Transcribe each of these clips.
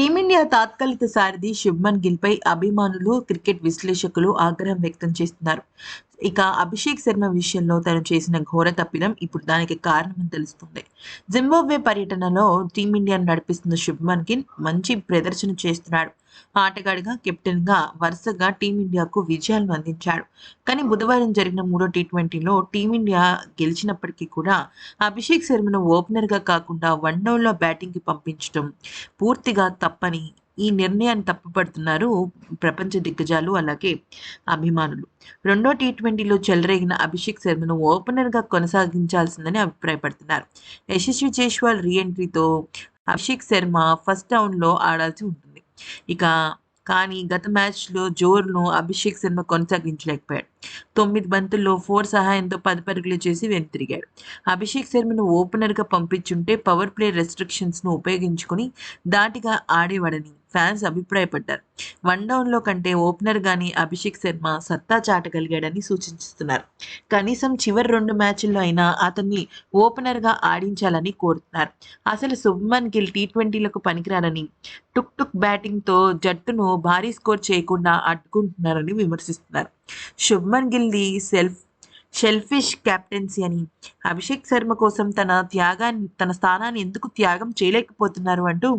Team India తాత్కాలిక సారథి శుభ్మన్ గిల్పై అభిమానులు cricket విశ్లేషకులు ఆగ్రహం వ్యక్తం చేస్తున్నారు. ఇక అభిషేక్ శర్మ విషయంలో తను చేసిన ఘోర తప్పిదం ఇప్పుడు దానికి కారణమని తెలుస్తుంది. జింబాబ్వే పర్యటనలో టీమిండియాను నడిపిస్తున్న శుభ్మన్ గిల్ మంచి ప్రదర్శన చేస్తున్నాడు. ఆటగాడిగా కెప్టెన్గా వరుసగా టీమిండియాకు విజయాలను అందించాడు. కానీ బుధవారం జరిగిన మూడో టీ ట్వంటీలో టీమిండియా గెలిచినప్పటికీ కూడా అభిషేక్ శర్మను ఓపెనర్గా కాకుండా వన్ డౌన్లో బ్యాటింగ్కి పంపించడం పూర్తిగా తప్పని ఈ నిర్ణయాన్ని తప్పుపడుతున్నారు ప్రపంచ దిగ్గజాలు అలాగే అభిమానులు. రెండో టీ ట్వంటీలో చెలరేగిన అభిషేక్ శర్మను ఓపెనర్గా కొనసాగించాల్సిందని అభిప్రాయపడుతున్నారు. యశస్వి జైస్వాల్ రీఎంట్రీతో అభిషేక్ శర్మ ఫస్ట్ రౌండ్లో ఆడాల్సి ఉంటుంది. ఇక కానీ గత మ్యాచ్లో జోర్ను అభిషేక్ శర్మ కొనసాగించలేకపోయాడు. తొమ్మిది బంతుల్లో ఫోర్ సహాయంతో పది పరుగులు చేసి వెనుతిరిగాడు అభిషేక్ శర్మను ఓపెనర్గా పంపించుంటే పవర్ ప్లే రెస్ట్రిక్షన్స్ను ఉపయోగించుకుని దాటిగా ఆడేవాడని ఫ్యాన్స్ అభిప్రాయపడ్డారు. వన్ డౌన్లో కంటే ఓపెనర్ గాని అభిషేక్ శర్మ సత్తా చాటగలిగాడని సూచిస్తున్నారు కనీసం చివరి రెండు మ్యాచ్ల్లో అయినా అతన్ని ఓపెనర్గా ఆడించాలని కోరుతున్నారు. అసలు శుభ్మన్ గిల్ టీ ట్వంటీలకు పనికిరారని టుక్ టుక్ బ్యాటింగ్తో జట్టును భారీ స్కోర్ చేయకుండా అడ్డుకుంటున్నారని విమర్శిస్తున్నారు. శుభ్మన్ గిల్ది సెల్ఫ్ షెల్ఫిష్ కెప్టెన్సీ అని. అభిషేక్ శర్మ కోసం తన త్యాగాన్ని తన స్థానాన్ని ఎందుకు త్యాగం చేయలేకపోతున్నారు అంటూ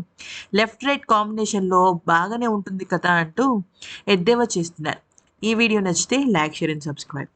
లెఫ్ట్ రైట్ కాంబినేషన్లో బాగానే ఉంటుంది కదా అంటూ ఎద్దేవా చేస్తున్నారు. ఈ వీడియో నచ్చితే లైక్ షేర్ అండ్ సబ్స్క్రైబ్.